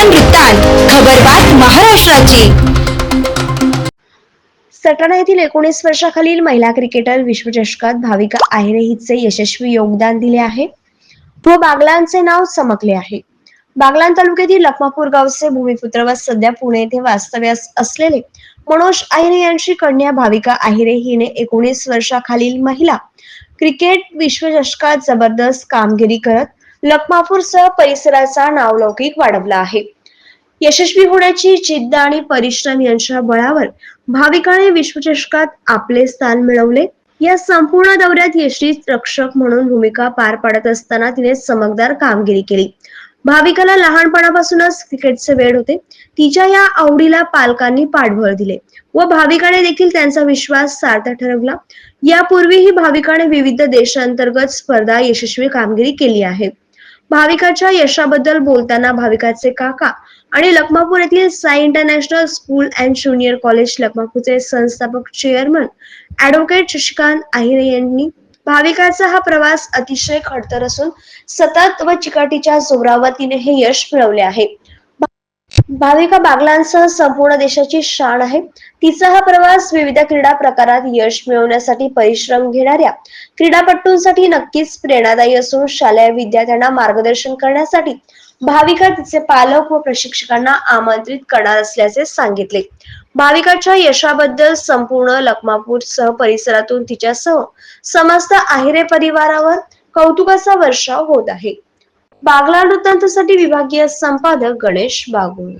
वृत्तान वृत्तांत खबरबात महाराष्ट्राची. सटाणा येथील एकोणीस वर्षाखालील महिला क्रिकेटर विश्वचषकात भाविका आहिरे हिचे यशस्वी योगदान दिले आहे. व बागलांचे नाव चमकले आहे. बागलान तालुक्यातील लखमापूर गावचे भूमिपुत्र व सध्या पुणे येथे वास्तव्यास असलेले मनोज आहिरे यांची कन्या भाविका आहिरे हिने एकोणीस वर्षाखालील महिला क्रिकेट विश्वचषकात जबरदस्त कामगिरी करत लखमापूरसह परिसराचा नावलौकिक वाढवला आहे. यशस्वी होण्याची जिद्द आणि परिश्रम यांच्या बळावर भाविकाने विश्वचषकात आपले स्थान मिळवले. या संपूर्ण दौऱ्यात यशस्वी रक्षक म्हणून भूमिका पार पाडत असताना तिने चमकदार कामगिरी केली. भाविकाला लहानपणापासूनच क्रिकेटचे वेळ होते. तिच्या या आवडीला पालकांनी पाठबळ दिले व भाविकाने देखील त्यांचा विश्वास सार्थ ठरवला. यापूर्वीही भाविकाने विविध देशांतर्गत स्पर्धा यशस्वी कामगिरी केली आहे. भाविकाच्या यशाबद्दल बोलताना भाविकाचे काका आणि लखमापूर येथील Sai international school and junior college लखमापूरचे संस्थापक चेअरमन ऍडव्होकेट शशिकांत आहिरे यांनी भाविकाचा हा प्रवास अतिशय खडतर असून सतत व चिकाटीच्या जोरावर तिने हे यश मिळवले आहे. भाविका बागलांसह संपूर्ण देशाची शान आहे. तिचा हा प्रवास विविध क्रीडा प्रकारात यश मिळवण्यासाठी परिश्रम घेणाऱ्या क्रीडापटूंसाठी नक्कीच प्रेरणादायी असून शालेय विद्यार्थ्यांना मार्गदर्शन करण्यासाठी भाविका तिचे पालक व प्रशिक्षकांना आमंत्रित करणार असल्याचे सांगितले. भाविकाच्या यशाबद्दल संपूर्ण लखमापूर सह परिसरातून तिच्यासह समस्त आहिरे परिवारावर कौतुकाचा वर्षाव होत आहे. बागला वृत्तांतासाठी विभागीय संपादक गणेश बागुल.